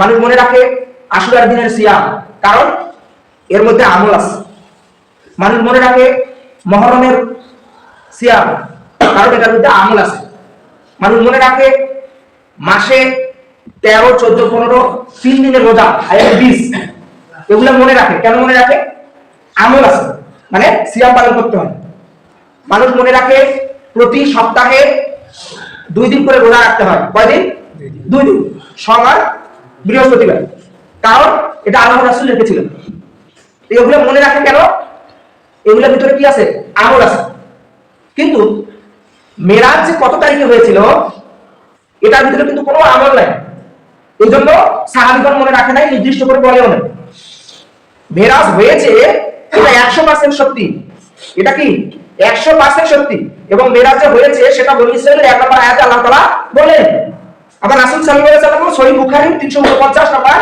মানুষ মনে রাখে আশুরার দিনের সিয়াম কারণ এর মধ্যে আমল আছে। মানুষ মনে রাখে মহরমের সিয়াম কারণ এটার মধ্যে আমল আছে। মানুষ মনে রাখে মাসে তেরো চোদ্দ পনেরো তিন দিনের রোজা বিশ এগুলো মনে রাখে। কেন মনে রাখে? আমল আছে। মানে সিয়াম পালন করতে হয়। মানুষ মনে রাখে প্রতি সপ্তাহে দুই দিন করে রোজা রাখতে হয়। কয়দিন? দুই দিন। সোমবার বৃহস্পতিবার। কারণ এটা আল্লাহ রাসুল রেখেছিলেন। এগুলো মনে রাখে কেন? এগুলোর ভিতরে কি আছে? আমল আছে। কিন্তু মেরাজ যে কত তারিখে হয়েছিল, এটার ভিতরে কিন্তু কোনো আমল নাই। এই জন্য সাহাবিগণ মনে রাখে নাই, নির্দিষ্ট করে বলেও না মেরাজ হয়েছে, এটা একশো পার্সেন্ট সত্যি। এটা কি? একশো পার্সেন্ট সত্যি। এবং মেরাজ যে হয়েছে, সেটা বলি ইসরায়েলের এক নম্বর আয়াতে আল্লাহ তালা বলেন আবার রাসুল সাল্লাহ সাল্লাম সহি বুখারি তিনশো উনপঞ্চাশ নম্বর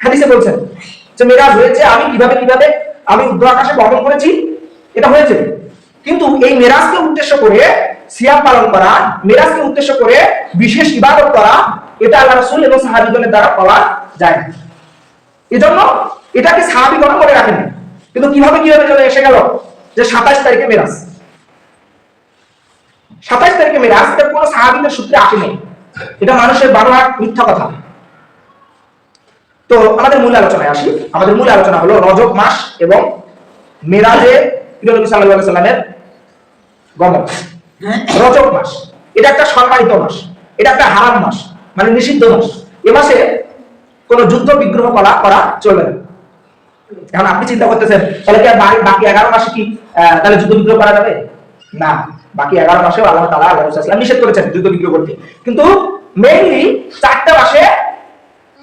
হাদিসে বলছেন যে মেরাজ হয়েছে, আমি কীভাবে কীভাবে আমি উর্ধ আকাশে বহন করেছি, এটা হয়েছে। কিন্তু এই মেরাজকে উদ্দেশ্য করে সিয়াম পালন করা, মেরাজকে উদ্দেশ্য করে বিশেষ ইবাদত করা, এটা আল্লাহ রাসূল এবং সাহাবীগণের দ্বারা পাওয়া যায় না। এজন্য এটাকে সাহাবীগণ করে রাখেন কিন্তু কীভাবে কীভাবে চলে এসে গেল? যে সাতাশ তারিখে মেরাজ। সাতাশ তারিখে মেরাজ কোনো সাহাবীদের সূত্রে আসেনি। এটা মানুষের বারোয়ার মিথ্যা কথা। তো আমাদের মূল আলোচনায় আসি। আমাদের মূল আলোচনা হলো রজব মাস এবং মেরাজে সাল্লামের গমন। রজব মাস। এটা একটা সম্মানিত মাস। এটা একটা হারাম মাস মানে নিষিদ্ধ মাস। এ মাসে কোনো যুদ্ধ বিগ্রহ করা করা চলবে না। এখন আপনি চিন্তা করতেছেন তাহলে কি বাকি- বাকি এগারো মাসে কি তাহলে যুদ্ধ বিগ্রহ করা যাবে? না, বাকি এগারো মাসেও আল্লাহ তালা আল্লাহ রসুলাম নিষেধ করেছেন যুদ্ধ বিগ্রহ করতে। কিন্তু মেইনলি চারটা মাসে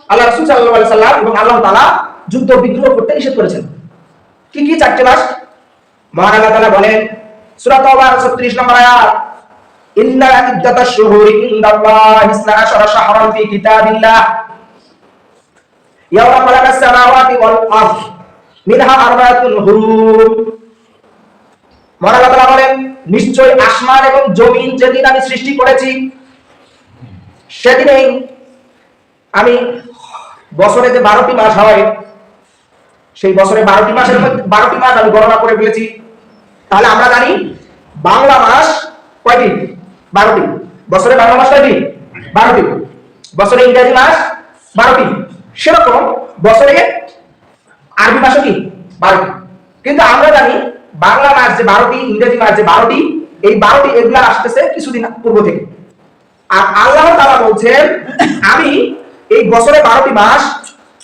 আল্লাহ রসুল সাল্লাহ সাল্লাম এবং আল্লাহ তালা যুদ্ধ বিগ্রহ করতে নিষেধ করেছেন। কি কি চারটে মাস? মহান তাআলা বলেন, সূরা তাওবা 36 নম্বর আয়াত, ইন্না ইদ্দাতাশ শুহুরি ইনদাল্লাহি ইসনা আশারা শাহরান ফি কিতাবিল্লাহ। ইয়াওমা খালাকাস সামাওয়াতি ওয়াল আরদ, মিনহা আরবাআতুন হুরুম। মহান আল্লাহ তাআলা বলেন, নিশ্চয় আসমান এবং জমিন যেদিন আমি সৃষ্টি করেছি, সেদিনেই আমি বছরে যে বারোটি মাস হয়, সেই বছরে বারোটি মাসের মধ্যে, বারোটি মাস আমি গণনা করে ফেলেছি। তাহলে আমরা জানি, বাংলা মাস কয়টি? বারোটি। বছরে বাংলা মাস কয়টি? বারোটি। বছরে ইংরেজি মাস বারোটি। সেরকম বছরে আরবি মাসও কি? বারোটি। কিন্তু আমরা জানি বাংলা মাস যে বারোটি, ইংরেজি মাস যে বারোটি, এই বারোটি এগুলা আসতেছে কিছুদিন পূর্ব থেকে। আর আল্লাহ তাআলা বলছেন, আমি এই বছরে বারোটি মাস,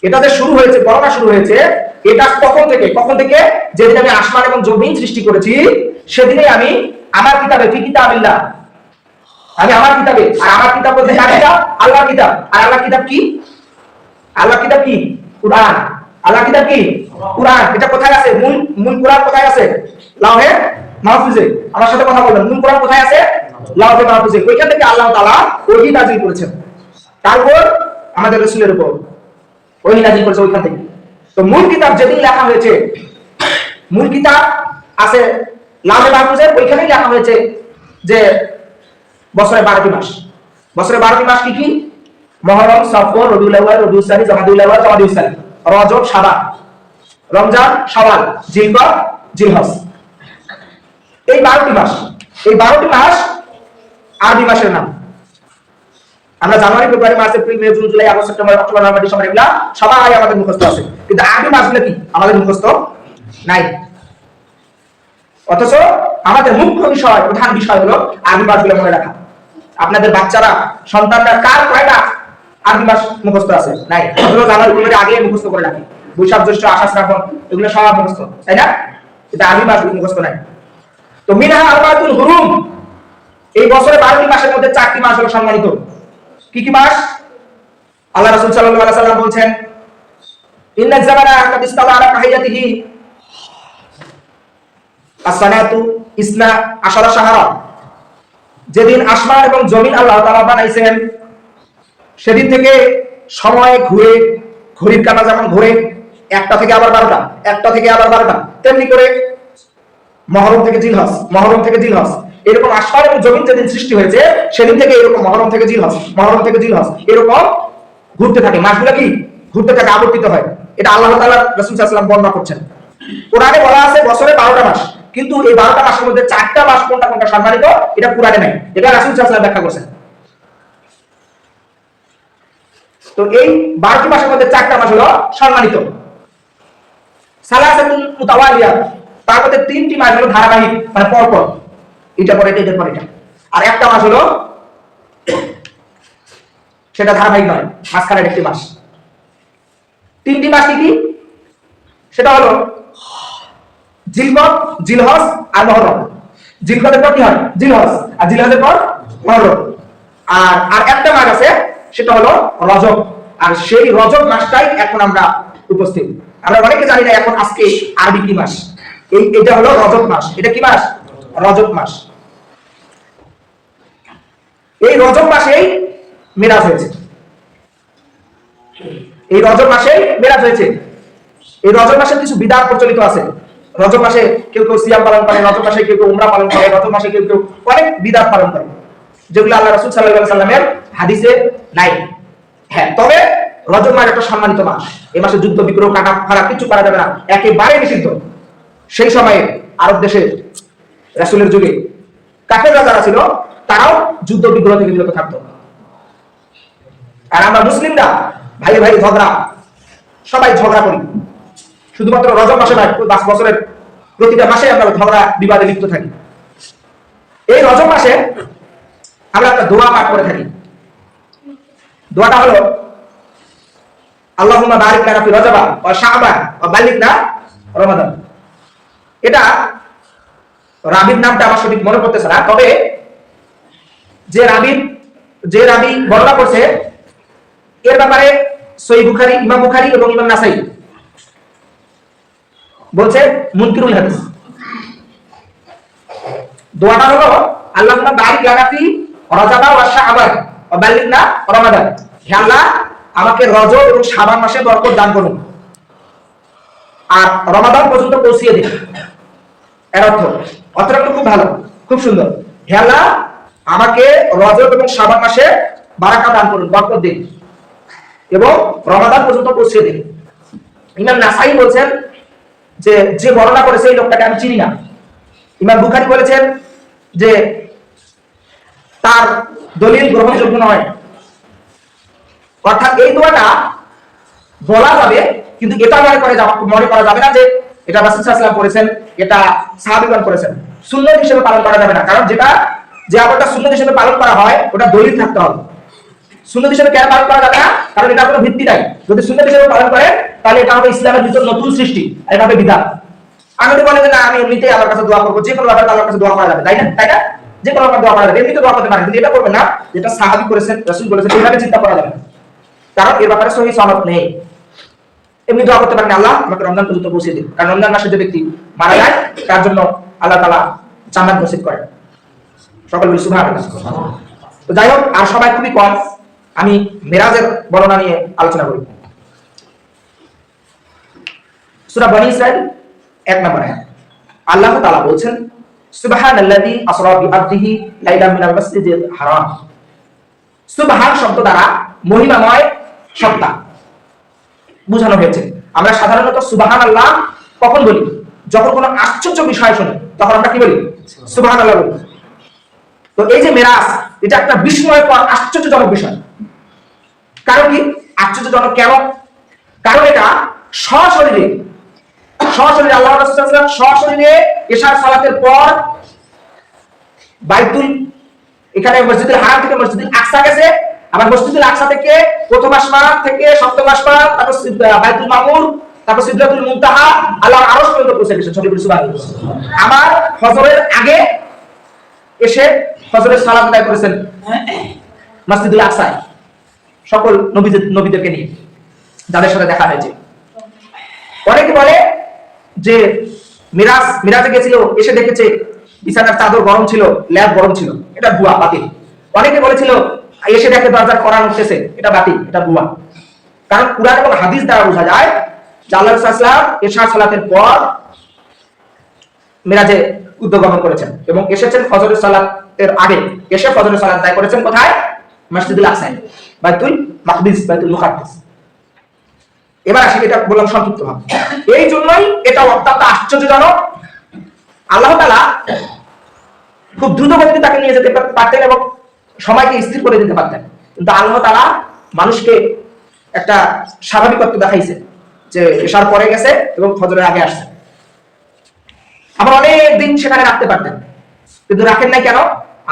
এটা যে শুরু হয়েছে গণনা শুরু হয়েছে, এটা কখন থেকে? কখন থেকে? যেদিন আমি আসমান এবং জমিন সৃষ্টি করেছি সেদিনে আমি আমার কিতাবে, ফি কিতাবিল্লাহ। আমি আমার কিতাবে, আর আমার কিতাব বলতে কার কিতাব? কিতাব। আর আল্লাহর কিতাব কি? আল্লাহর কিতাব কি? কুরআন। আল্লাহর কিতাব কি? কুরআন। এটা কোথায় আছে? মূল মূল কুরআন কোথায় আছে? লাহে মাহফুজে। আমার সাথে কথা বলবেন। মূল কুরআন কোথায় আছে? লাহে মাহফুজে। ওইখান থেকে আল্লাহ তাআলা ওহী নাযিল করেছেন। তারপর আমাদের রাসূলের উপর ওহী নাযিল করেছে ওইখান থেকে। তো মূল কিতাব যেদিন লেখা হয়েছে মূল কিতাব আছে লাহে মাহফুজে ওইখানেই লেখা হয়েছে যে বছরে বারোটি মাস। বছরে বারোটি মাস কি কি? মহরম, সফর, রবিউল আউয়াল, রবিউল সানি জামাদিউল আউয়াল জামাদিউল সানি। রজব শাবান রমজান শাওয়াল জিলকদ জিলহজ। এই বারোটি মাস, এই বারোটি মাস আরবি মাসের নাম। আমরা January, February, March, April, May, June, July, August, September, October, November, December এগুলা সবাই আমাদের মুখস্থ আছে। কিন্তু আরবি মাসগুলো কি? আমাদের মুখস্থ নাই। অথচ আমাদের মুখ্য বিষয়, প্রধান বিষয় হলো আরবি মাসগুলো মনে রাখা। আপনাদের বাচ্চারা, সন্তানরা কার কয়টা সম্মানিত। কি কি মাস? আল্লাহ সাল্লাম বলছেন যেদিন আসমান এবং জমিন আল্লাহ বানাইছেন সেদিন থেকে সময় ঘুরে, ঘড়ির কাঁটা যেমন ঘুরে, একটা থেকে আবার বারোটা, একটা থেকে আবার বারোটা, তেমনি করে মহরম থেকে জিলহজ, মহরম থেকে জিলহজ। এরকম আসমান এবং জমিন যেদিন সৃষ্টি হয়েছে, সেদিন থেকে এরকম মহরম থেকে জিলহজ, মহরম থেকে জিলহজ। এরকম ঘুরতে থাকে। মাসগুলো কি? ঘুরতে থাকে, আবর্তিত হয়। এটা আল্লাহ তাআলা রসুল সাল্লাল্লাহু বর্ণনা করছেন। কোরআনে বলা আছে, বছরে বারোটা মাস। কিন্তু এই বারোটা মাসের মধ্যে চারটা মাস কোনটা কোনটা সম্মানিত? এটা কোরআনে নাই। এটা রাসূল সাল্লাল্লাহু ব্যাখ্যা করছেন। তো এই বারোটি মাসের মধ্যে চারটা মাস হলো সম্মানিত। তার মধ্যে তিনটি মাস হলো ধারাবাহিক মানে পর পর এটা পরে এটা পর এটা। আর একটা মাস হলো সেটা ধারাবাহিক নয়, মাঝখানের একটি মাস। তিনটি মাস কি সেটা হলো জিলকদ জিলহজ আর মহরম। জিলকদের পর কি হয়? জিলহজ। আর জিলহজের পর মহরম। আর আর একটা মাস আছে সেটা হলো রজব। আর সেই রজব মাসটাই এখন আমরা উপস্থিত। আমরা অনেকে জানি না এখন আজকে আরবি কি মাস। এই, এটা হলো রজব মাস। এটা কি মাস? রজব মাস। এই রজব মাসেই মেরাজ হয়েছে। এই রজব মাসে মেরাজ হয়েছে। এই রজব মাসের কিছু বিধান প্রচলিত আছে। রজব মাসে কেউ কেউ সিয়াম পালন করে, রজব মাসে কেউ কেউ উমরা পালন করে, রজব মাসে কেউ কেউ অনেক বিধান পালন করে। যেগুলো আল্লাহ রাসূল আলাইহি সাল্লামের হাদিসে নাই। হ্যাঁ তবে রজব মাস একটা সম্মানিত মাস। এই মাসে যুদ্ধ, বিগ্রহ, কাটা, ফাড়া কিছু করা যাবে না। একেবারে নিষিদ্ধ। সেই সময়ে আরব দেশে রাসূলের যুগে কাফেররা যারা ছিল, তারাও যুদ্ধ, বিগ্রহ থেকে বিরত থাকতো। আর আমরা মুসলিমরা, ভাই ভাই ঝগড়া, সবাই ঝগড়া করি। শুধুমাত্র রজব মাসে নয় পাঁচ বছরের প্রতিটা মাসে আমরা ঝগড়া, বিবাদে লিপ্ত থাকি। এই রজব মাসে আমরা একটা দোয়া পাঠ করে থাকি। দোয়াটা হলো, আল্লাহুম্মা বারিক লানা ফি রজবা ওয়া শাবান ওয়া বাল্লিগনা রমাদান। এটা রাবির নামটা আমার সঠিক মনে পড়তেছে না, তবে যে রাবি যে রাবি বর্ণনা করছে, এর ব্যাপারে সই বুখারি, ইমাম বুখারি এবং ইমাম নাসাই বলছে মুনকিরুল হাদিস। দোয়াটা হলো, আল্লাহুম্মা বারিক লানা ফি রজাবা ওয়া শাবান। ওয়া বাল্লিগনা রমাদান। হে আমাকে রজব এবং শাবান মাসে বরকত দান করুন। আর রমাদান পর্যন্ত পৌঁছিয়ে দিন। এর অর্থ, অর্থটা খুব ভালো, খুব সুন্দর। হে আমাকে রজব এবং শাবান মাসে বারাকা দান করুন, বরকত দিন। এবং রমাদান পর্যন্ত পৌঁছে দিন। ইমাম নাসাই বলছেন যে যে বর্ণনা করেছে এই লোকটাকে আমি চিনি না। ইমাম বুখারি বলেছেন যে, তার দলিল গ্রহণযোগ্য নয়। অর্থাৎ এই দোয়াটা বলা যাবে, কিন্তু এটা মনে করে মনে করা যাবে না যে এটা রাসূল ওয়াসাল্লাম করেছেন, এটা সাহাবীগণ করেছেন। সুন্নত হিসেবে পালন করা যাবে না। কারণ যেটা, যে আমলটা সুন্নত হিসেবে পালন করা হয়, ওটা দলিল থাকতে হবে। সুন্নত হিসেবে কেন পালন করা যাবে না? কারণ এটা কোনো ভিত্তি নাই। যদি সুন্নত হিসেবে পালন করে, তাহলে এটা হবে ইসলামের ভিতর নতুন সৃষ্টি এটা হবে বিধান। আমি যদি বলে যে না, আমি এমনিতেই আমার কাছে দোয়া করব, যে কোনো ব্যাপারে আল্লাহর কাছে দোয়া করা যাবে, তাই না? তাই না? যে কোনো দোয়া করা যাবে এমনিতে দোয়া করতে পারেন, কিন্তু এটা করবে না। যেটা সাহাবী করেছেন, রাসূল বলেছেন এইভাবে চিন্তা করা যাবে কারণ এর ব্যাপারে সহি সনদ নেই। এমনি দোয়া করতে পারেন, আল্লাহ আমাকে রমজান পর্যন্ত পৌঁছে দিন কারণ রমজান মাসে যে ব্যক্তি মারা যায়, তার জন্য আল্লাহ তাআলা জান্নাত নসিব করেন। সকল বলি সুবহানাল্লাহ। তো যাই হোক, আর সবাই খুবই কম। আমি মেরাজের বর্ণনা নিয়ে আলোচনা করি। সূরা বনি ইসরাইল, এক নম্বর আল্লাহ তাআলা বলছেন সুবহানাল্লাযী আসরা বিআবদিহি লাইলাম মিনাল মাসজিদিল হারাম। সুবহান শব্দ দ্বারা মহিমাময় সত্তা বোঝানো হয়েছে। আমরা সাধারণত সুবাহান কখন বলি? যখন কোনো আশ্চর্য বিষয় শুনি, তখন আমরা কি বলি? সুবাহান আল্লাহ বলি। তো এই যে মেরাজ, এটা একটা বিস্ময়কর, আশ্চর্যজনক বিষয়। কারণ কি? আশ্চর্যজনক কেন? কারণ এটা সশরীরে সশরীরে আল্লাহ এশার সালাতের পর বাইতুল এখানে থেকে আকসা গেছে। আবার মসজিদুল আকসা থেকে প্রথম থেকে সপ্তম তারপর বাইতুল মামুর তারপর মুনতাহা আল্লাহর আরশ পর্যন্ত পৌঁছে গেছে ছবি আগে এসে ফজরের সালাত আদায় করেছেন মসজিদুল আকসায়। সকল নবীদের নবীদেরকে নিয়ে, যাদের সাথে দেখা হয়েছে। অনেকে বলে যে মিরাজ, মিরাজে গেছিল, এসে দেখেছে, বিছানার চাদর গরম ছিল, ল্যাব গরম ছিল। এটা ভুয়া, বাতিল। অনেকে বলেছিল, এসে দেখে দরজার কোরআন উঠতেছে এটা বাতিল, এটা ভুয়া। কারণ কুরআন এবং হাদিস দ্বারা বোঝা যায় আল্লাহ রাসূলুল্লাহ এশার সালাতের পর মিরাজে উদ্যোগমন করেছেন এবং এসেছেন ফজরের সালাতের আগে। এসে ফজরের সালাত আদায় করেছেন কোথায়? মসজিদুল আকসায়। বাইতুল মাকদিস, বাইতুল মুকাদ্দাস। এবার আসি, এটা বললাম সংক্ষিপ্ত ভাবে এই জন্যই এটা অত্যন্ত আশ্চর্যজনক। আল্লাহ তাআলা খুব দ্রুত গতিতে তাকে নিয়ে যেতে পারতেন এবং সময়কে স্থির করে দিতে পারতেন। কিন্তু আল্লাহ তালা মানুষকে একটা স্বাভাবিকত্ব দেখাইছে যে এশার পরে গেছে এবং ফজরের আগে আসছে। আবার অনেক দিন সেখানে রাখতে পারতেন। কিন্তু রাখেন নাই কেন?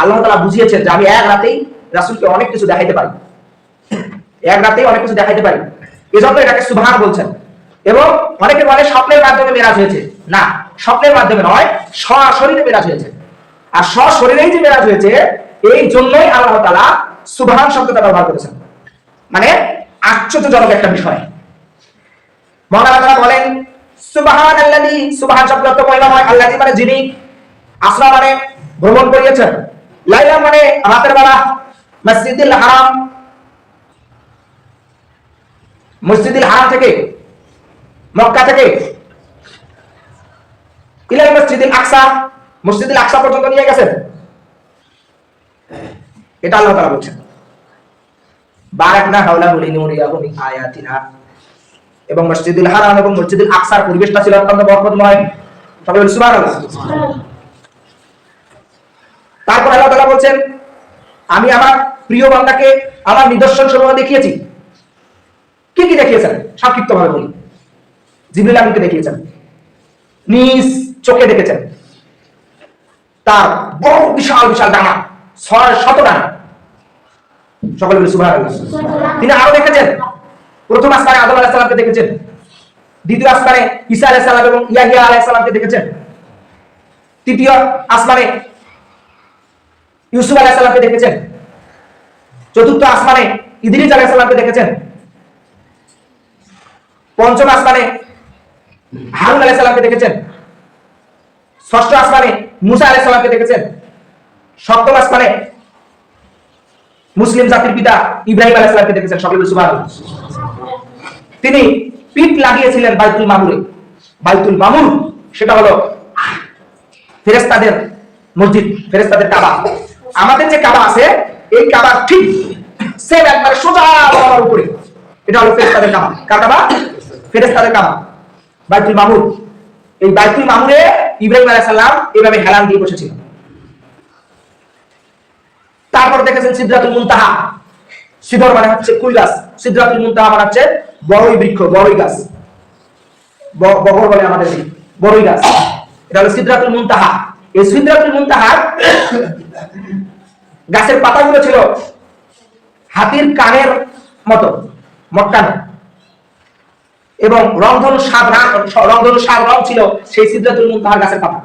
আল্লাহ তালা বুঝিয়েছেন যে আমি এক রাতেই রাসূলকে অনেক কিছু দেখাইতে পারি। এক রাতেই অনেক কিছু দেখাইতে পারি। এজন্য এটাকে সুবহান বলছেন। এবং অনেকে বলে স্বপ্নের মাধ্যমে মেরাজ হয়েছে। না, স্বপ্নের মাধ্যমে নয় সশরীরে মেরাজ হয়েছে। আর সশরীরেই যে মেরাজ হয়েছে, এই জন্যই আল্লাহ তাআলা সুবহান শব্দটা ব্যবহার করেছেন। মানে আশ্চর্যজনক একটা বিষয়। মহান আল্লাহ বলেন সুবহান আল্লাযী সুবহান শব্দ অর্থ মহিমাময় আল্লাযী মানে যিনি। আসরা মানে ভ্রমণ করিয়েছেন। লাইলা মানে রাতের বেলা, মসজিদুল হারাম মসজিদুল হারাম থেকে, মক্কা থেকে ইলাল মসজিদুল আকসা মসজিদুল আকসা পর্যন্ত নিয়ে গেছেন। এটা আল্লাহ তাআলা বলছেন। বারাকনা হাওলা বলি নুরিয়াহু মিন আয়াতিনা। এবং মসজিদুল হারাম এবং মসজিদুল আকসার পরিবেশটা ছিল অত্যন্ত বরকতময়। সবাই বলি সুবহানাল্লাহ। তারপর আল্লাহ তাআলা বলছেন, আমি আমার প্রিয় বান্দাকে, আমার নিদর্শন সমূহ দেখিয়েছি। কি কি দেখিয়েছেন? সংক্ষিপ্ত ভাবে বলি। জিবরিল আমিনকে দেখিয়েছেন। নিজ চোখে দেখেছেন। তার বড়, বিশাল বিশাল ডানা, ছয় শত ডানা। সকলে বলি তিনি আরও দেখেছেন। প্রথম আদম আলাইহিস সালামকে দেখেছেন। দ্বিতীয় আসমানে ঈসা আলাইহিস সালাম এবং ইয়াহিয়া আলাইহিস সালামকে দেখেছেন। তৃতীয় আসমানে ইউসুফ আলাইহিস সালামকে দেখেছেন। চতুর্থ আসমানে ইদ্রিস আলাইহিস সালামকে দেখেছেন। পঞ্চম আসমানে হারুন আলাইহিস সালামকে দেখেছেন? ষষ্ঠ আসমানে মুসা আলাইহিস সালামকে দেখেছেন? সপ্তম আসমানে মুসলিম জাতির পিতা ইব্রাহিম আলাইহিস সালামকে দেখেছেন সকলে সুবহানাল্লাহ। তিনি পিঠ লাগিয়েছিলেন বাইতুল মামুরে। বাইতুল মামুর, সেটা হলো ফেরেস্তাদের মসজিদ ফেরেস্তাদের কাবা। আমাদের যে কাবা আছে, এই কাবা ঠিক সেম একবারে সোজা উপরে। এটা হলো ফেরেস্তাদের কাবা। কার কাবা? ফেরেস্তাদের কাবা, বাইতুল মামুর। এই বাইতুল মামুরে ইব্রাহিম হেলান দিয়ে বসেছিল। তারপর দেখেছেন মুনতাহা। সিদর মানে হচ্ছে কুল গাছ। মুনতাহা মানে হচ্ছে বড়ই বৃক্ষ, বড়ই গাছ। ব- বগর বলে আমাদের বড়ই গাছ। এটা হলো সিদরাতুল মুনতাহা। এই সিদরাতুল মুনতাহার গাছের পাতাগুলো ছিল হাতির কানের মতো, মটকানো। এবং রংধনু রাং- রংধনু সাত রং ছিল সেই সিদরাতুল মুনতাহার গাছের পাতা।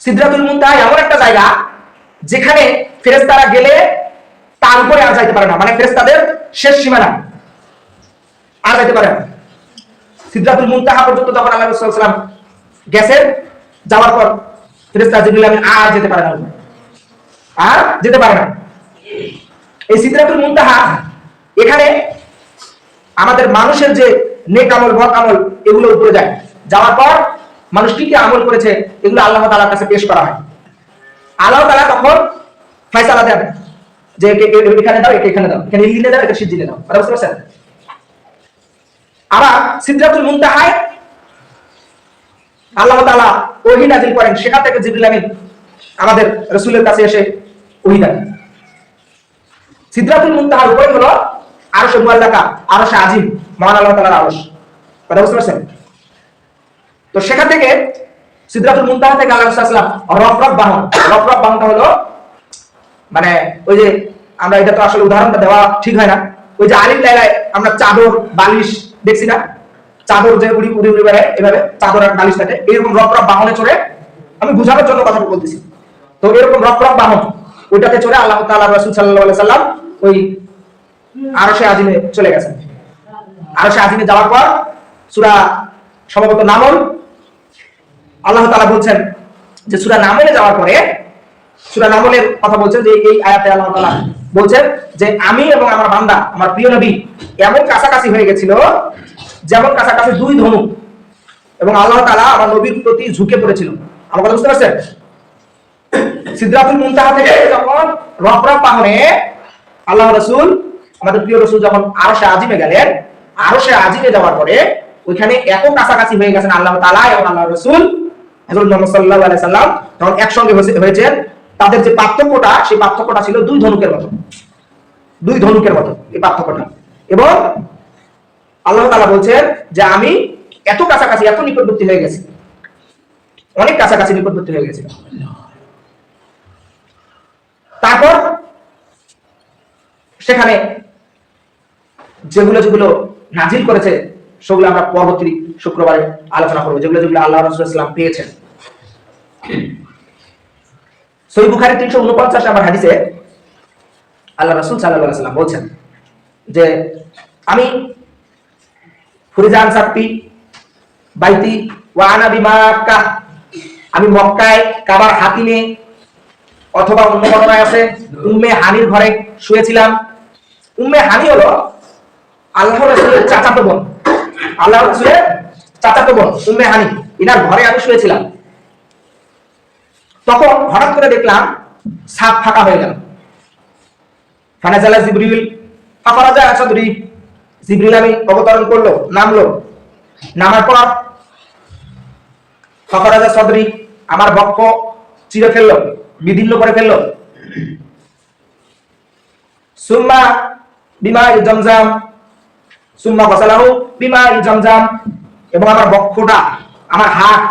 সিদরাতুল মুনতাহা এমন একটা জায়গা যেখানে ফেরেশতারা গেলে তার উপরে আর যাইতে পারে না মানে ফেরেশতাদের শেষ সীমানা। আর যাইতে পারে না। সিদরাতুল মুনতাহা পর্যন্ত যখন আল্লাহ ওয়াসাল্লাম গেছেন, যাওয়ার পর ফেরেশতা জিবরিল আমিন আর যেতে পারে না আর যেতে পারে না। এই সিদরাতুল মুনতাহা এখানে আমাদের মানুষের যে নেক আমল বদ আমল, এগুলো উপরে যায়। যাওয়ার পর মানুষ কি কি আমল করেছে, এগুলো আল্লাহ তাআলার কাছে পেশ করা হয়। আল্লাহ তাআলা তখন ফয়সালা দেন, যে এখানে দাও, একে এখানে দাও, এখানে ইলিনে দাও এটা সিদ্দিনে দাও কথা বুঝতে পারছেন? আবার সিদরাতুল মুনতাহায় আল্লাহ তাআলা ওহী নাযিল করেন, সেখান থেকে জিবরিল আমিন আমাদের রাসূলের কাছে এসে ওহী দেন। সিদরাতুল মুনতাহার উপরে হলো আরশ মুআল্লাকা, আরশ আজিম, মহান আল্লাহ তাআলার আরশ। কথা বুঝতে পারছেন? তো সেখান থেকে সিদরাতুল মুনতাহা থেকে আল্লাহ ওয়াসাল্লাম রফরফ বাহন। রফরফ বাহনটা হলো মানে ওই যে আমরা এটা তো আসলে উদাহরণটা দেওয়া ঠিক হয় না। ওই যে আলিম লাইলায় আমরা চাদর, বালিশ দেখছি না? চাদর যে উড়ি উড়ি উড়ি বেড়ায়, এভাবে চাদর আর বালিশ থাকে। এরকম রফরফ বাহনে চড়ে আমি বোঝানোর জন্য কথাটা বলতেছি। তো এরকম রফরফ বাহন, ওইটাতে চড়ে আল্লাহ তাআলা রাসূল সাল্লাল্লাহু আলাইহি সাল্লাম ওই আরশে আজিমে চলে গেছেন আরশে আজিমে যাওয়ার পর সূরা সম্ভবত নামল। আল্লাহ তাআলা বলছেন যে সূরা নামলে যাওয়ার পরে সূরা নামলের কথা বলছেন যে এই আয়াতে আল্লাহ তাআলা বলছেন যে আমি এবং আমার বান্দা, আমার প্রিয় নবী এমন কাছাকাছি হয়ে গেছিল, যেমন কাছাকাছি দুই ধনু এবং আল্লাহ তাআলা আমার নবীর প্রতি ঝুঁকে পড়েছিল। আমার কথা বুঝতে পারছেন? সিদরাতুল মুনতাহা থেকে যখন রফরফ পাহাড়ে আল্লাহ রসুল আমাদের প্রিয় রসুল যখন আরও সে আজিমে গেলেন আরও সে আজিমে যাওয়ার পরে ওইখানে এত কাছাকাছি হয়ে গেছেন আল্লাহ তালা এবং আল্লাহ রসুল হজরত মোহাম্মদ সাল্লাহ আলাই সাল্লাম তখন একসঙ্গে হয়েছেন, তাদের যে পার্থক্যটা, সেই পার্থক্যটা ছিল দুই ধনুকের মতো। দুই ধনুকের মতো এই পার্থক্যটা। এবং আল্লাহ তালা বলছেন যে আমি এত কাছাকাছি, এত নিকটবর্তী হয়ে গেছি। অনেক কাছাকাছি নিকটবর্তী হয়ে গেছি। তারপর সেখানে যেগুলো যেগুলো নাজিল করেছে, সেগুলো আমরা পরবর্তী শুক্রবারে আলোচনা করব। যেগুলো যেগুলো আল্লাহ রসুলাম পেয়েছেন। সই বুখারি তিনশো উনপঞ্চাশ হাদিসে আল্লাহ রসুল সাল্লাহ সাল্লাম বলছেন যে, আমি ফুরিজান বাইতি ওয়ানা বিমাক্কা আমি মক্কায় কাবার হাতিমে অথবা অন্য ঘটনায় আছে, উম্মে হানির ঘরে শুয়েছিলাম। উম্মে হানি হলো চাচাতো বোন। চাচাতো বোন, উম্মে হানি এনার ঘরে আমি শুয়েছিলাম। তখন হঠাৎ করে দেখলাম সাপ ফাঁকা হয়ে গেল। ফানাজালা আমি অবতরণ করল, নামলো। নামার পর ফাফারাজা সদরি আমার বক্ষ চিরে ফেলল, বিদীর্ণ করে ফেলল। সুম্মা বিমা জমজাম সুম্মা গসালাহু বিমা জমজাম। এবং আমার বক্ষটা, আমার হাত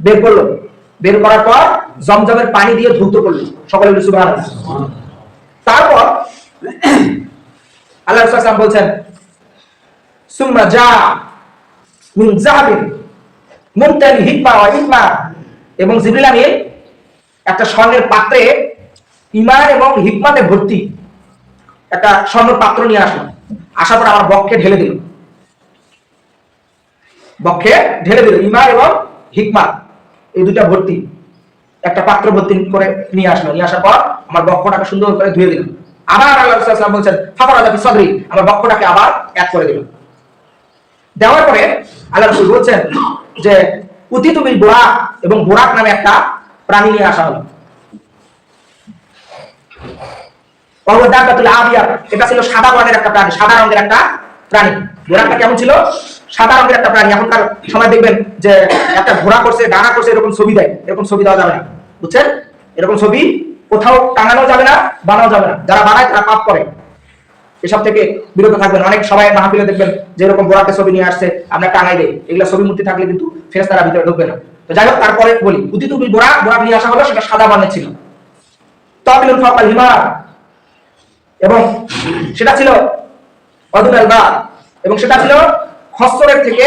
বের করল। বের করার পর জমজমের পানি দিয়ে ধুত করল। সকলে বলে সুবহানাল্লাহ। তারপর আল্লাহ রাসূল বলছেন, সুম্মা যা মিন জাহাবিন মুমতালি হিকমা ওয়া হিকমা এবং জিবরিল আমিন একটা স্বর্ণের পাত্রে ইমান এবং হিকমাতে ভর্তি একটা স্বর্ণ পাত্র নিয়ে আসলো। আসার পর আমার বক্ষে ঢেলে দিল। বক্ষে ঢেলে দিল ইমান এবং হিকমা, এই দুটা ভর্তি। একটা পাত্র ভর্তি করে নিয়ে আসলো। নিয়ে আসার পর আমার বক্ষটাকে সুন্দর করে ধুয়ে দিল। আবার আল্লাহ বলছেন ফাফার আজাবি সদরি। আমার বক্ষটাকে আবার এক করে দিল। দেওয়ার পরে আল্লাহ রসুল বলছেন যে উতি তুমি বোরাক এবং বোরাক নামে একটা প্রাণী নিয়ে আসা হলো। এটা ছিল সাদা বর্ণের একটা প্রাণী, সাদা রঙের একটা প্রাণী। ঘোড়াটা কেমন ছিল? সাদা রঙের একটা প্রাণী। এখনকার সময় দেখবেন যে একটা ঘোড়া করছে, ডানা করছে, এরকম ছবি দেয়। এরকম ছবি দেওয়া যাবে না। বুঝছেন? এরকম ছবি কোথাও টাঙানো যাবে না বানানো যাবে না। যারা বানায় তারা পাপ করে। এসব থেকে বিরত থাকবেন। অনেক সবাই মাহফিলে দেখবেন যে এরকম বোরাকে ছবি নিয়ে আসছে, আমরা টাঙাই দেয় এগুলো ছবি মূর্তি থাকলে কিন্তু ফেরেস্তারা ভিতরে ঢুকবে না। তো যাই হোক, তারপরে বলি উদি তুমি বোরা বোরা নিয়ে আসা হলো, সেটা সাদা বর্ণের ছিল। ফাকাল হিমার। এবং সেটা ছিল অদুল আলবা এবং সেটা ছিল খস্তরের থেকে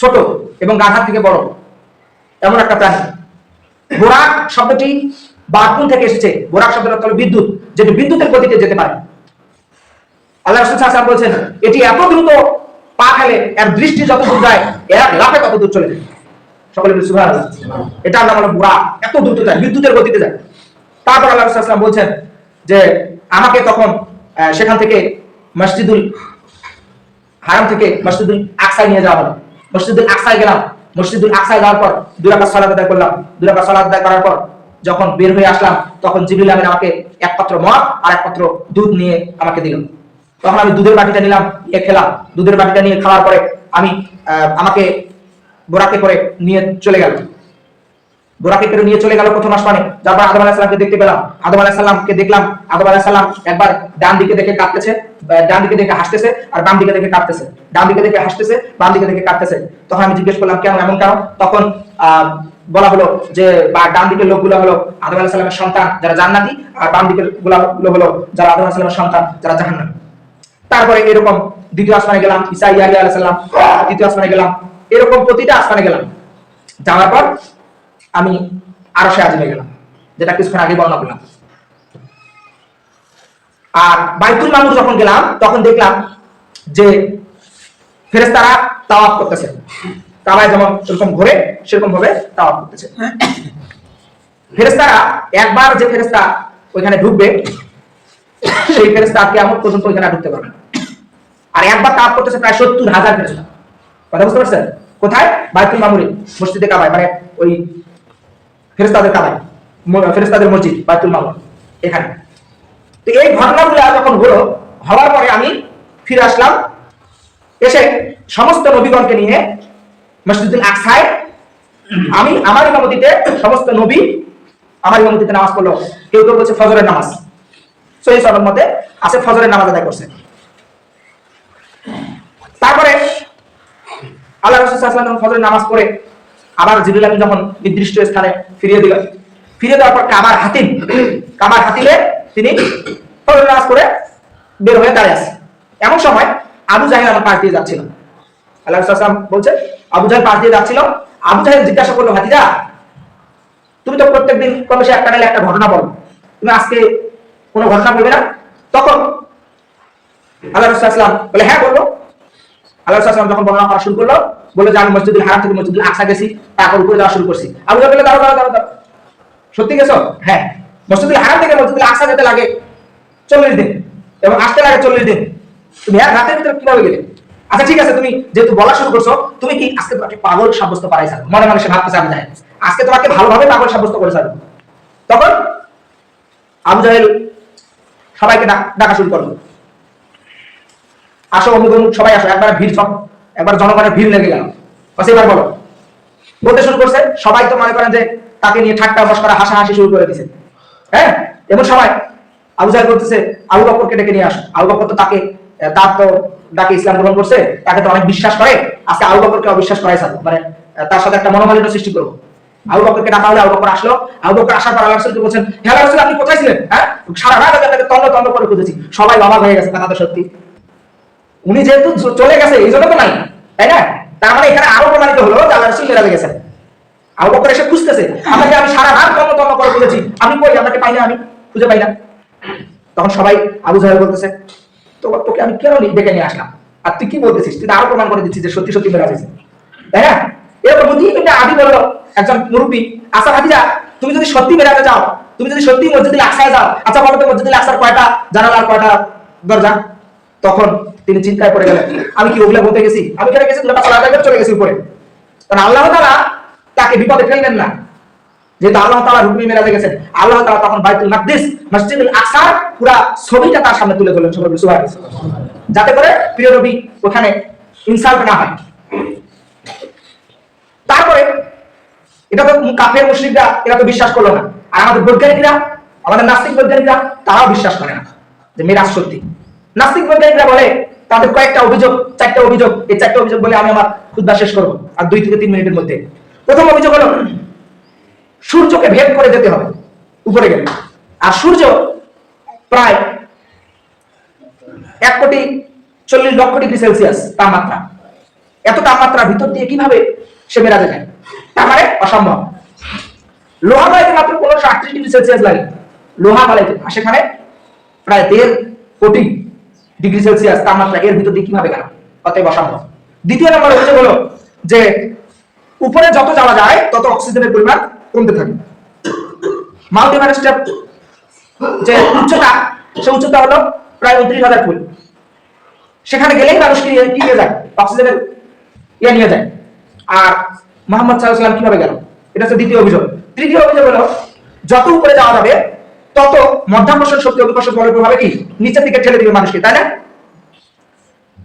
ছোট এবং গাধার থেকে বড়। এমন একটা প্রাণী। বোরাক শব্দটি বাকুন থেকে এসেছে। বোরাক অর্থ হলো বিদ্যুৎ, যেটি বিদ্যুতের গতিতে যেতে পারে। আল্লাহ রসুল সাল্লাম বলছেন, এটি এত দ্রুত পা ফেলে, এর দৃষ্টি যত দূর যায় এক লাফে তত দূর চলে যায়? সকলে বলে সুবহানাল্লাহ। এটা আমরা বলে বুড়া এত দ্রুত যায়, বিদ্যুতের গতিতে যায়। তারপর আল্লাহ রসুল বলছেন যে, আমাকে তখন সেখান থেকে মসজিদুল হারাম থেকে মসজিদুল আকসায় নিয়ে যাওয়া হলো। মসজিদুল আকসায় গেলাম। মসজিদুল আকসায় যাওয়ার পর দুই রাকাত সালাত আদায় করলাম। দুই রাকাত সালাত আদায় করার পর যখন বের হয়ে আসলাম, তখন জিবরিল আমিন আমাকে এক পাত্র মদ আর এক পাত্র দুধ নিয়ে আমাকে দিল। তখন আমি দুধের বাটিটা নিলাম, নিয়ে খেলাম। দুধের বাটিটা নিয়ে খাওয়ার পরে আমি আমাকে বোরাকে করে নিয়ে চলে গেল বোরাকে করে নিয়ে চলে গেল প্রথম আসমানে। যারপর আদম আলাহ সাল্লামকে দেখতে পেলাম। আদম আলাহ সাল্লামকে দেখলাম। আদম আলাহ সাল্লাম একবার ডান দিকে দেখে কাঁদতেছে ডান দিকে দেখে হাসতেছে আর বাম দিকে দেখে কাঁদতেছে ডান দিকে দেখে হাসতেছে, বাম দিকে দেখে কাঁদতেছে তখন আমি জিজ্ঞেস করলাম, কেন, এমন কেন? তখন বলা হলো যে, বা ডান দিকের লোকগুলো হলো আদম আলাহ সাল্লামের সন্তান, যারা জান্নাতি, আর বাম দিকেরগুলো হলো যারা আদম আলাহ সাল্লামের সন্তান, যারা জাহান্নামী। তারপরে এরকম দ্বিতীয় আসমানে গেলাম, ঈসা, ইয়া, আলাইহিস সালাম, দ্বিতীয় আসমানে গেলাম, এরকম প্রতিটা আসমানে গেলাম। যাওয়ার পর আমি আরও সে আজিমে গেলাম, যেটা কিছুক্ষণ আগে বর্ণনা করলাম। আর বাইতুল মামুর যখন গেলাম, তখন দেখলাম যে ফেরেস্তারা তাওয়াফ করতেছে। কাবায় যেমন এরকম ঘুরে সেরকম ভাবে তাওয়াফ করতেছে। ফেরেস্তারা একবার যে ফেরেস্তা ওইখানে ঢুকবে, সেই ফেরেস্তা কেমন পর্যন্ত ওইখানে ঢুকতে পারবে। আর একবার তাপ করতেছে প্রায় সত্তর হাজার ফেরেস্তা কথা বুঝতে পারছেন? কোথায়? বাইতুল মামুরি, মসজিদে কাবায় মানে ওই ফেরেস্তাদের কাবায়, ম- ফেরেস্তাদের মসজিদ, বাইতুল মামুর এখানে। তো এই ঘটনাগুলো যখন হলো, হওয়ার পরে আমি ফিরে আসলাম, এসে সমস্ত নবীগণকে নিয়ে মসজিদুল আকসায়, আমি আমার ইমামতিতে সমস্ত নবী আমার ইমামতিতে নামাজ পড়ল। কেউ কেউ বলছে ফজরের নামাজ। সহি সরব মতে আছে ফজরের নামাজ আদায় করছে। তারপরে আল্লাহ রসুল ফজরের নামাজ পড়ে আবার জিবরিল আমিন যখন নির্দিষ্ট স্থানে ফিরিয়ে দিল, ফিরিয়ে দেওয়ার পর কাবার হাতিম, কাবার হাতিমে তিনি পড়ে বের হয়ে দাঁড়িয়ে আছে এমন সময় আবু জাহেল আমার পাশ দিয়ে যাচ্ছিল। আল্লাহ রসুল বলছে, আবু জাহেল পাশ দিয়ে যাচ্ছিল। আবু জাহেল জিজ্ঞাসা করল ভাতিজা তুমি তো প্রত্যেকদিন কম বেশি একটা একটা ঘটনা বলো। তুমি আজকে কোনো ঘটনা বলবে না? তখন আল্লাহ বলে হ্যাঁ বলব। আল্লাহ রসুলাম যখন বর্ণনা করা শুরু করল যে, আমি মসজিদুল হারাম থেকে মসজিদুল আকসা গেছি, তারপর উপরে যাওয়া শুরু করছি। আবু দাঁড়াও দাঁড়াও দাঁড়াও। সত্যি গেছো? হ্যাঁ। মসজিদুল হারাম থেকে মসজিদুল আকসা যেতে লাগে চল্লিশ দিন এবং আসতে লাগে চল্লিশ দিন। তুমি রাতের ভিতরে কীভাবে গেলে? আচ্ছা ঠিক আছে, তুমি যেহেতু বলা শুরু করছ, তুমি কি আজকে তোমাকে পাগল সাব্যস্ত করাই ছাড়ো? মনে মনে সে ভাবতে চাবে যায় আজকে তোমাকে ভালোভাবে পাগল সাব্যস্ত করে ছাড়ো। তখন আবু জাহেল সবাইকে ডাকা শুরু করল। আসো অমুক সবাই আসো, একবার ভিড় একবার জনগণের ভিড় লেগে গেল। বাস এবার বলো, বলতে শুরু করছে, সবাই তো মনে করেন যে তাকে নিয়ে ঠাট্টা মস্করা হাসাহাসি শুরু করে দিছে। হ্যাঁ? এমন সময় আবু জাহেল বলতেছে, আবু বকরকে ডেকে নিয়ে আসো। আবু বকর তো তাকে, তার তো ডাকে ইসলাম গ্রহণ করছে, তাকে তো অনেক বিশ্বাস করে। আজকে আবু বকরকে অবিশ্বাস করাই ছাড়বো মানে তার সাথে একটা মনোমালিন্য সৃষ্টি করব। আবু বকরকে ডাকা হলে আবু আসলো, আবু বকর আসার পর আল্লাহ বলছেন হে আল্লাহ রাসূল, আপনি কোথায় ছিলেন? হ্যাঁ? সারা রাত আপনাকে তন্ন তন্ন করে খুঁজেছি। সবাই অবাক হয়ে গেছে কথা সত্যি। উনি যেহেতু চলে গেছে, এই জন্য তো নাই, তাই না? তার মানে এখানে আরও প্রমাণিত হলো যে আল্লাহ রাসূল মেরাজে গেছেন। আবু বকর এসে খুঁজতেছে, আপনাকে আমি সারা রাত তন্ন তন্ন করে খুঁজেছি, আমি কই? আপনাকে পাই না আমি? খুঁজে পাই না। তখন সবাই আবু জাহেল বলতেছে তো তোকে আমি কেন ডেকে নিয়ে আসলাম? আর তুই কি বলতেছিস? তুই আরও প্রমাণ করে দিচ্ছিস যে সত্যি সত্যি মেরাজ হয়েছে। তাই না? এরপর বুদ্ধি কিন্তু আদি বলল, একজন মুরব্বী আচ্ছা ভাতিজা, তুমি যদি সত্যি মেরাজে যাও, তুমি যদি সত্যি মসজিদুল আকসায় যাও আচ্ছা বলো তো মসজিদুল আকসার কয়টা জানালার কয়টা দরজা? তখন তিনি চিন্তায় পড়ে গেলেন, আমি কি ওগুলা বলতে গেছি? আমি কেন গেছি? চলে গেছি উপরে। কারণ আল্লাহ তাআলা তাকে বিপদে ফেললেন না। যেহেতু আল্লাহ তাআলা রুকমি মেরাজে গেছেন, আল্লাহ তাআলা তখন বাইতুল মাকদিস, মসজিদুল আকসার পুরা ছবিটা তার সামনে তুলে ধরলেন সবাই সুবহানাল্লাহ যাতে করে প্রিয় নবী ওখানে ইনসাল্ট না হয়। তারপরে এটা তো কাফের, মুশরিকরা, এরা তো বিশ্বাস করল না। আর আমাদের বৈজ্ঞানিকরা, আমাদের নাস্তিক বৈজ্ঞানিকরা, তারাও বিশ্বাস করে না যে মিরাজ সত্যি। নাস্তিক বৈজ্ঞানিকরা বলে, তাদের কয়েকটা অভিযোগ, চারটা অভিযোগ, এই চারটা অভিযোগ বলে আমি আমার খুদ্া শেষ করব, আর দুই থেকে তিন মিনিটের মধ্যে। প্রথম অভিযোগ হলো, সূর্যকে ভেদ করে যেতে হবে, উপরে গেলে। আর সূর্য প্রায় এক কোটি চল্লিশ লক্ষ ডিগ্রি সেলসিয়াস তাপমাত্রা। এত তাপমাত্রার ভিতর দিয়ে কীভাবে সে মেরাজে যায়? তার মানে অসম্ভব। লোহা বালাইতে মাত্র পনেরোশো আটত্রিশ ডিগ্রি সেলসিয়াস লাগে। লোহা বালাইতে আর সেখানে প্রায় দেড় কোটি ডিগ্রি সেলসিয়াস তাপমাত্রা এর ভিতর দিয়ে কীভাবে গেল অতএব অসম্ভব। দ্বিতীয় নম্বর অভিযোগ হলো যে উপরে যত যাওয়া যায়, তত অক্সিজেনের পরিমাণ কমতে থাকে। মাউন্ট এভারেস্টের যে উচ্চতা, সে উচ্চতা হলো প্রায় উনত্রিশ হাজার ফুট সেখানে গেলেই মানুষ কি নিয়ে যায়? অক্সিজেনের ইয়ে নিয়ে যায়। আর মোহাম্মদ সাল্লাম কীভাবে গেল? এটা হচ্ছে দ্বিতীয় অভিযোগ। তৃতীয় অভিযোগ হলো, যত উপরে যাওয়া যাবে তত মধ্যাকর্ষণ শক্তি অভিকর্ষণ বলের প্রভাবে কি? নিচের দিকে ঠেলে দিবে মানুষকে, তাই না?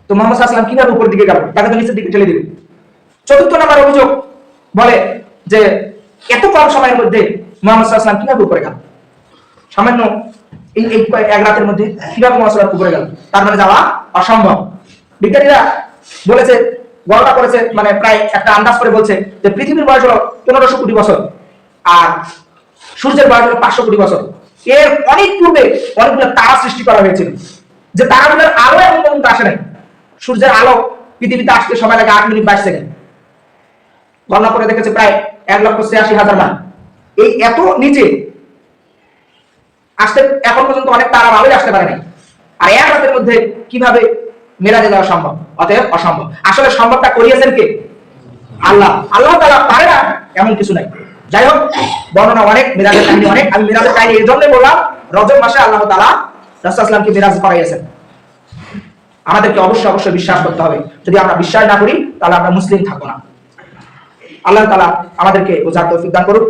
তো মোহাম্মদ সাল্লাম কীভাবে উপরের দিকে গেল? তাকে তো নিচের দিকে ঠেলে দিবে। চতুর্থ নম্বর অভিযোগ বলে যে এত কম সময়ের মধ্যে মোহাম্মদ সাল্লাম কীভাবে উপরে গেল? সামান্য এই এই এক রাতের মধ্যে কীভাবে মহাসড়ক উপরে গেল? তার মানে যাওয়া অসম্ভব। বিজ্ঞানীরা বলেছে, গণনা করেছে মানে প্রায় একটা আন্দাজ করে বলছে যে পৃথিবীর বয়স হলো পনেরোশো কোটি বছর, আর সূর্যের বয়স হলো পাঁচশো কোটি বছর। এর অনেক পূর্বে অনেকগুলো তারা সৃষ্টি করা হয়েছিল। যে তারাগুলোর আলো এখন পর্যন্ত আসে নাই। সূর্যের আলো পৃথিবীতে আসতে সময় লাগে আট মিনিট বাইশ সেকেন্ড। গণনা করে দেখেছে প্রায় এক লক্ষ ছিয়াশি হাজার মান। এই এত নিচে আসতে এখন পর্যন্ত অনেক তারা ভালোই আসতে পারে নাই। আর এক রাতের মধ্যে কীভাবে মেরাজে যাওয়া সম্ভব? অতএব অসম্ভব। আসলে সম্ভবটা করিয়েছেন কে? আল্লাহ। আল্লাহ তারা পারে না, এমন কিছু নাই। যাই হোক বর্ণনা অনেক, মিরাজের কাহিনী অনেক। আমি মিরাজের কাহিনী এই জন্যই বললাম, রজব মাসে আল্লাহ তালা রাসুলামকে মিরাজ করাইয়াছেন। আমাদেরকে অবশ্যই অবশ্যই বিশ্বাস করতে হবে। যদি আমরা বিশ্বাস না করি, তাহলে আমরা মুসলিম থাকব না। আল্লাহ তালা আমাদেরকে বোঝার তৌফিক দান করুক।